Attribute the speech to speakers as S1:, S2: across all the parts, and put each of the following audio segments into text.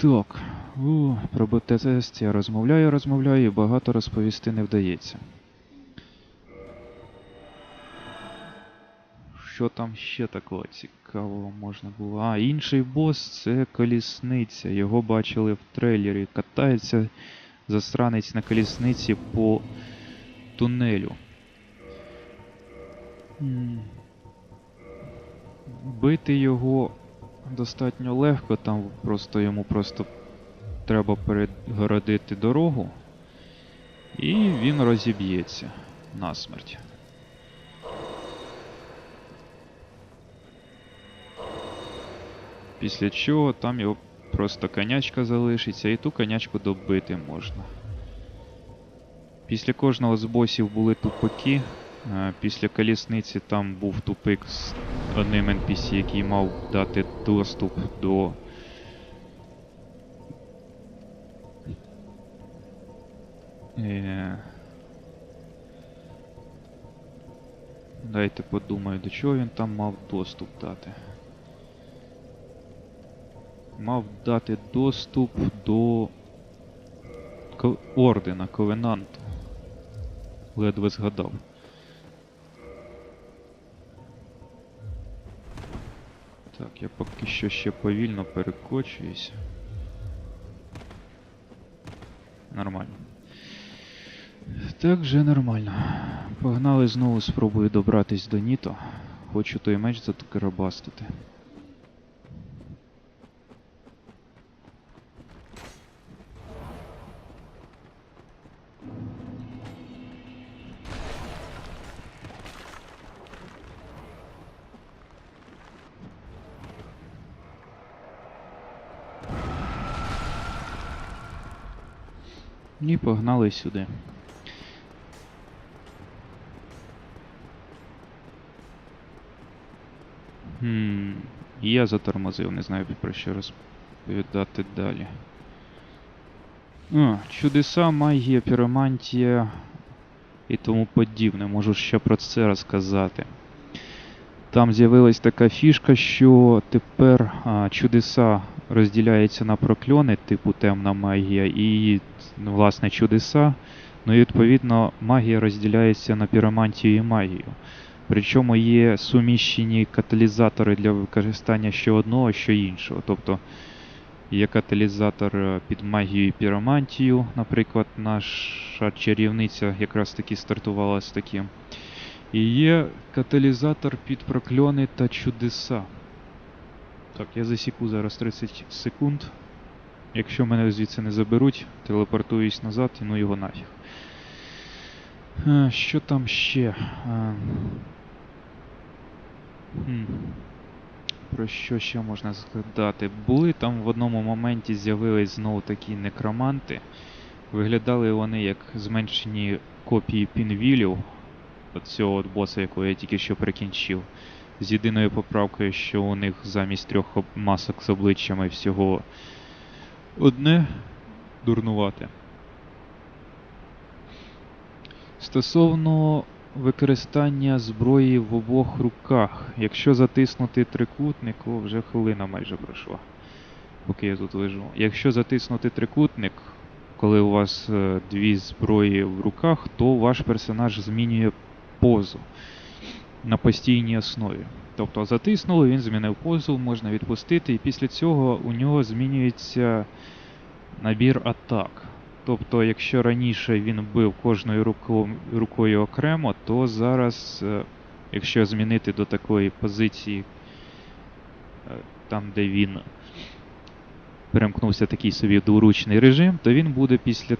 S1: Так. У, про БТС я розмовляю, розмовляю і багато розповісти не вдається. Що там ще такого цікавого можна було? А, інший бос це колісниця. Його бачили в трейлері. Катається засранець на колісниці по тунелю. Бити його достатньо легко, там просто йому просто треба перегородити дорогу, і він розіб'ється насмерть. Після чого там його просто конячка залишиться, і ту конячку добити можна. Після кожного з босів були тупики. Е, Після колісниці там був тупик з одним NPC, який мав дати доступ до. Е... Дайте подумаю, до чого він там мав доступ дати. Мав дати доступ до ордена Ковенанту. Ледве згадав. Так, я поки що ще повільно перекочуюся. Нормально. Так же нормально. Погнали знову спробую добратись до Ніто. Хочу той меч заткарабастити. І погнали сюди. Хм, я затормозив, не знаю про що розповідати далі. А, чудеса, магія, піромантія і тому подібне. Можу ще про це розказати. Там з'явилась така фішка, що тепер а, чудеса розділяються на прокльони, типу темна магія, і ну, власне чудеса. Ну і відповідно магія розділяється на піромантію і магію. Причому є суміщені каталізатори для використання що одного, що іншого. Тобто є каталізатор е, під магію і піромантію, наприклад, наша чарівниця якраз таки стартувала з таким. І є каталізатор під прокльони та чудеса. Так, я засіку зараз 30 секунд. Якщо мене звідси не заберуть, телепортуюсь назад і ну його нафіг. Е, Що там ще? Е. Про що ще можна згадати? Були там в одному моменті з'явились знову такі некроманти. Виглядали вони як зменшені копії пінвілів, от цього от боса, якого я тільки що прикінчив. З єдиною поправкою, що у них замість трьох масок з обличчями всього одне дурнувате. Стосовно використання зброї в обох руках. Якщо затиснути трикутник, о, вже хвилина майже пройшла, поки я тут лежу. Якщо затиснути трикутник, коли у вас е, дві зброї в руках, то ваш персонаж змінює позу на постійній основі. Тобто затиснули, він змінив позу, можна відпустити, і після цього у нього змінюється набір атак. Тобто, якщо раніше він бив кожною руко- рукою окремо, то зараз, е, якщо змінити до такої позиції, е, там де він перемкнувся такий собі дворучний режим, то він буде після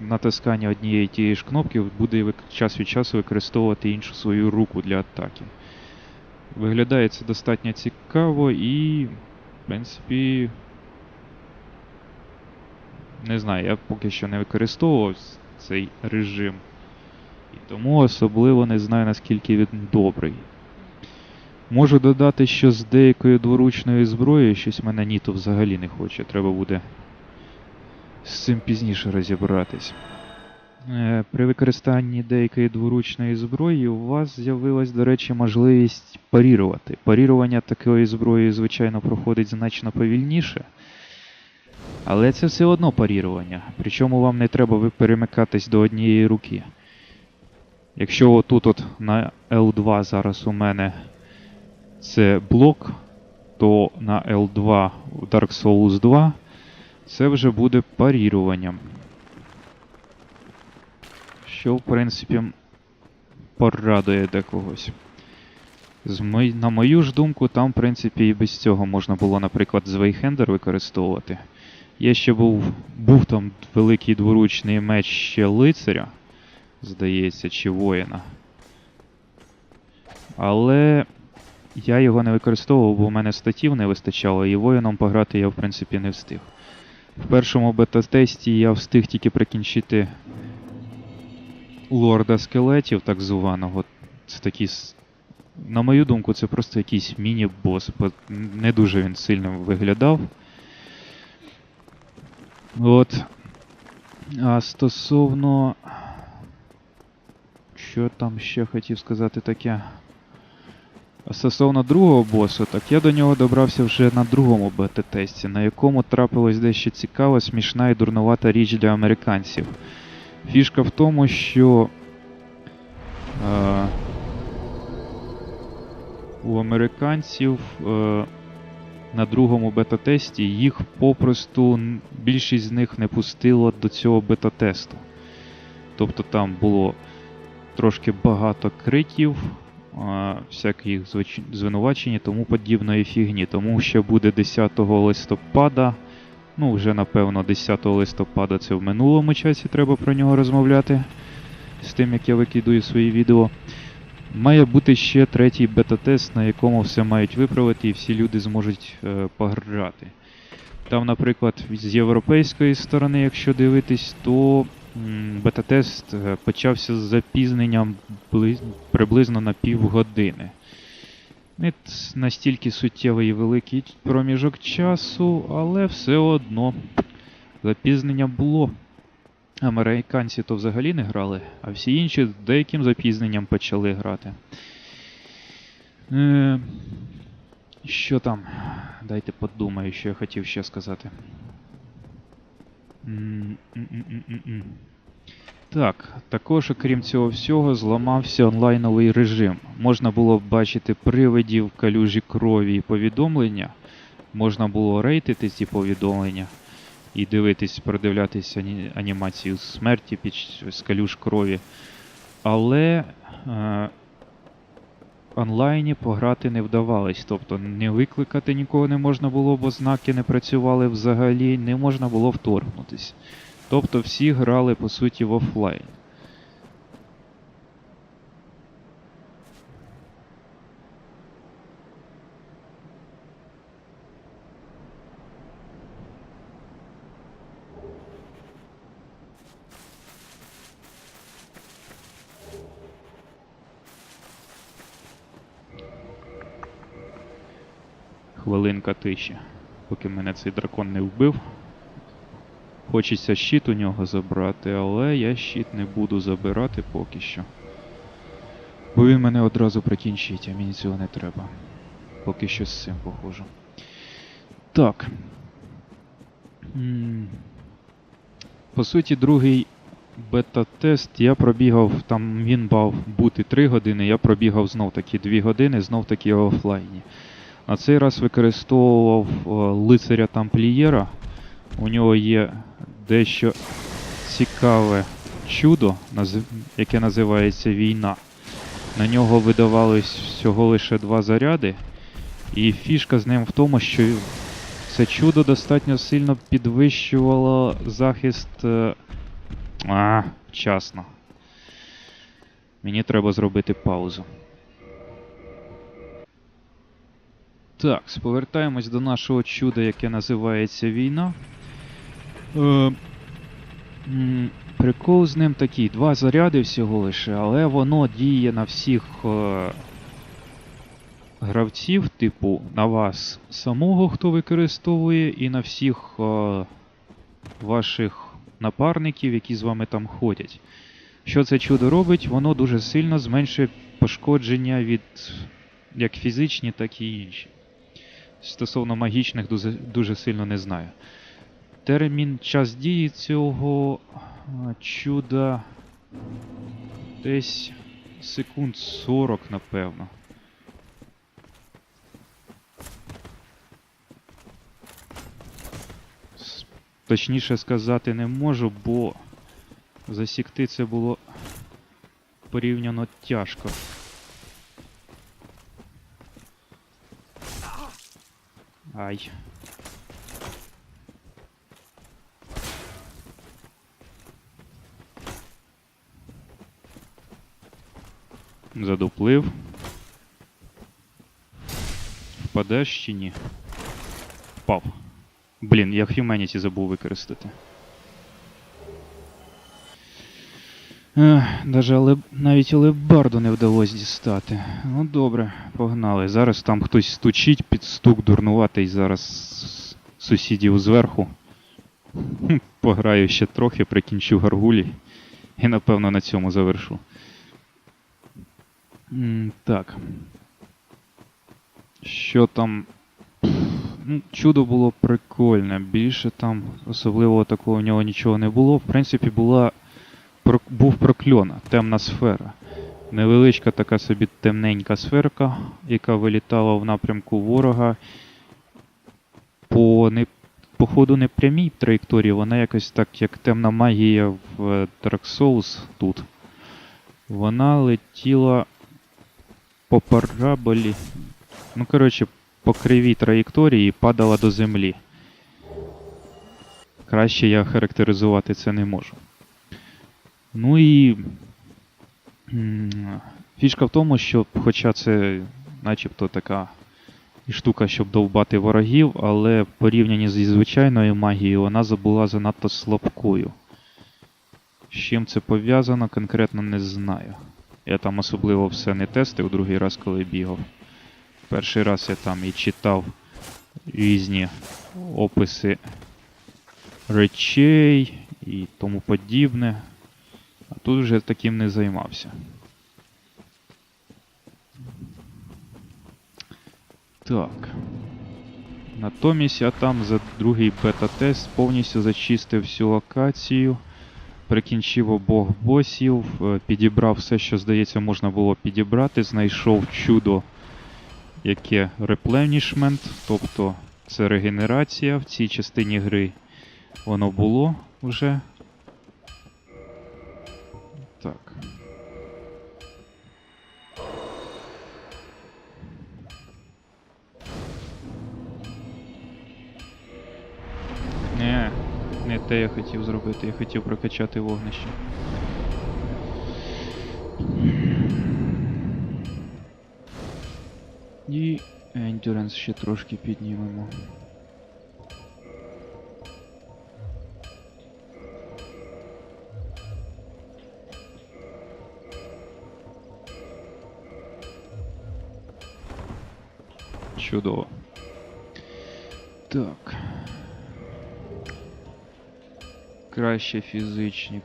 S1: натискання однієї тієї ж кнопки буде час від часу використовувати іншу свою руку для атаки. Виглядає це достатньо цікаво і, в принципі, не знаю, я поки що не використовував цей режим. І тому особливо не знаю, наскільки він добрий. Можу додати, що з деякою дворучною зброєю щось мене ніто взагалі не хоче. Треба буде з цим пізніше розібратись. Е, При використанні деякої дворучної зброї у вас з'явилась, до речі, можливість парірувати. Парірування такої зброї, звичайно, проходить значно повільніше. Але це все одно парірування. Причому вам не треба перемикатись до однієї руки. Якщо отут от на L2 зараз у мене це блок, то на L2 в Dark Souls 2 це вже буде паріруванням. Що, в принципі, порадує декогось. Мой... На мою ж думку, там, в принципі, і без цього можна було, наприклад, Звейхендер використовувати. Є ще був, був там великий дворучний меч ще лицаря, здається, чи воїна. Але я його не використовував, бо в мене статів не вистачало, і воїном пограти я, в принципі, не встиг. В першому бета-тесті я встиг тільки прикінчити лорда скелетів, так званого. Це такий, на мою думку, це просто якийсь міні-бос, бо не дуже він сильно виглядав. От. А стосовно. Що там ще хотів сказати таке? Стосовно другого босу, так я до нього добрався вже на другому бета-тесті, на якому трапилось дещо цікава, смішна і дурнувата річ для американців. Фішка в тому, що е, у американців е, на другому бета-тесті їх попросту більшість з них не пустило до цього бета-тесту. Тобто там було трошки багато криків, всяких звинувачень і тому подібної фігні. Тому що буде 10 листопада. Ну, вже напевно 10 листопада це в минулому часі треба про нього розмовляти. З тим, як я викидую свої відео. Має бути ще третій бета-тест, на якому все мають виправити і всі люди зможуть е, пограти. Там, наприклад, з європейської сторони, якщо дивитись, то бета-тест е, почався з запізненням близ- приблизно на півгодини. Не настільки суттєвий і великий проміжок часу, але все одно запізнення було. Американці то взагалі не грали, а всі інші з деяким запізненням почали грати. Е, що там? Дайте подумаю, що я хотів ще сказати. М, м-м-м-м-м. Так, також, окрім цього всього, зламався онлайновий режим. Можна було бачити привидів, калюжі крові і повідомлення. Можна було рейтити ці повідомлення і дивитись, продивлятися ані- анімацію смерті під з калюж крові. Але е, онлайні пограти не вдавалось. Тобто не викликати нікого не можна було, бо знаки не працювали взагалі, не можна було вторгнутися. Тобто всі грали по суті в офлайн. Хвилинка тиші, поки мене цей дракон не вбив. Хочеться щит у нього забрати, але я щит не буду забирати поки що. Бо він мене одразу прикінчить, а мені цього не треба. Поки що з цим похоже. Так. По суті, другий бета-тест я пробігав, там він мав бути 3 години, я пробігав знов таки 2 години, знов таки офлайні. На цей раз використовував е, лицаря тамплієра. У нього є дещо цікаве чудо, яке називається війна. На нього видавались всього лише два заряди, і фішка з ним в тому, що це чудо достатньо сильно підвищувало захист. е, А, вчасно. Мені треба зробити паузу. Так, повертаємось до нашого чуда, яке називається війна. Е, прикол з ним такий, два заряди всього лише, але воно діє на всіх е, гравців, типу на вас самого, хто використовує, і на всіх е, ваших напарників, які з вами там ходять. Що це чудо робить? Воно дуже сильно зменшує пошкодження від як фізичні, так і інші. Стосовно магічних дуже, дуже сильно не знаю. термін час дії цього чуда десь секунд 40, напевно. Точніше сказати не можу, бо засікти це було порівняно тяжко. Ай. Задуплив. Впадеш чи ні? Впав. Блін, я Humanity забув використати. Даже навіть алебарду не вдалося дістати. Ну добре, погнали. Зараз там хтось стучить під стук дурнуватий зараз сусідів зверху. Пограю ще трохи, прикінчу гаргулі. І напевно на цьому завершу. Так. Що там? Ну, чудо було прикольне. Більше там особливого такого в нього нічого не було. В принципі, була був прокльона, темна сфера. Невеличка така собі темненька сферка, яка вилітала в напрямку ворога. По, не, по ходу не прямій траєкторії, вона якось так, як темна магія в е, Dark Souls тут. Вона летіла по параболі. Ну, коротше, по кривій траєкторії падала до землі. Краще я характеризувати це не можу. Ну і фішка в тому, що, хоча це начебто така і штука, щоб довбати ворогів, але в порівнянні зі звичайною магією вона була занадто слабкою. З чим це пов'язано, конкретно не знаю. Я там особливо все не тестив другий раз, коли бігав. Перший раз я там і читав різні описи речей і тому подібне. А тут вже таким не займався. Так. Натомість я там за другий бета-тест повністю зачистив всю локацію, прикінчив обох босів, е, підібрав все, що, здається, можна було підібрати, знайшов чудо, яке replenishment, тобто це регенерація в цій частині гри. Воно було вже. Так. Не, не те я хотів зробити, я хотів прокачати вогнище. І Endurance ще трошки піднімемо. Чудово. Так. Краще фізичний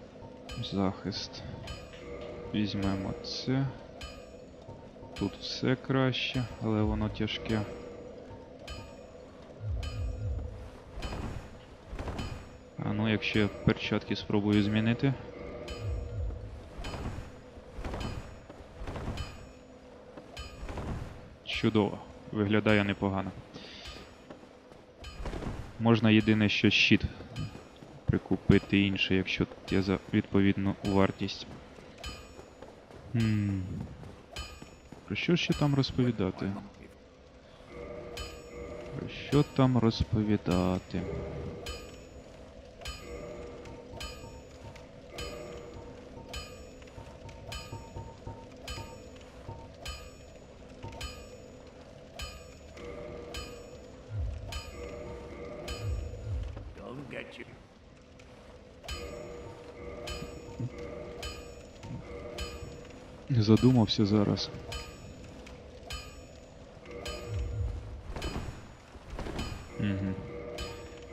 S1: захист. Візьмемо це. Тут все краще, але воно тяжке. А ну, якщо я перчатки спробую змінити. Чудово. Виглядає непогано. Можна єдине, що щит прикупити інший, якщо є за відповідну вартість. Хм. Про що ще там розповідати? Про що там розповідати? Задумався зараз. Угу.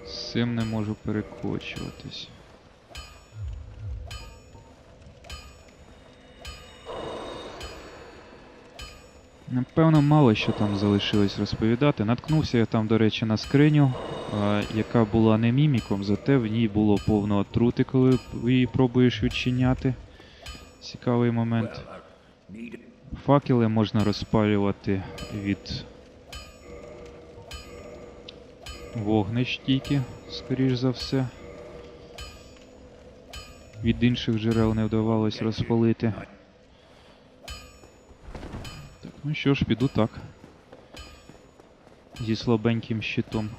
S1: З цим не можу перекочуватись. Напевно, мало що там залишилось розповідати. Наткнувся я там, до речі, на скриню яка була не міміком, зате в ній було повно отрути, коли її пробуєш відчиняти. Цікавий момент. Факели можна розпалювати від вогнищ тільки, скоріш за все. Від інших джерел не вдавалось розпалити. Так, ну що ж, піду так. Зі слабеньким щитом.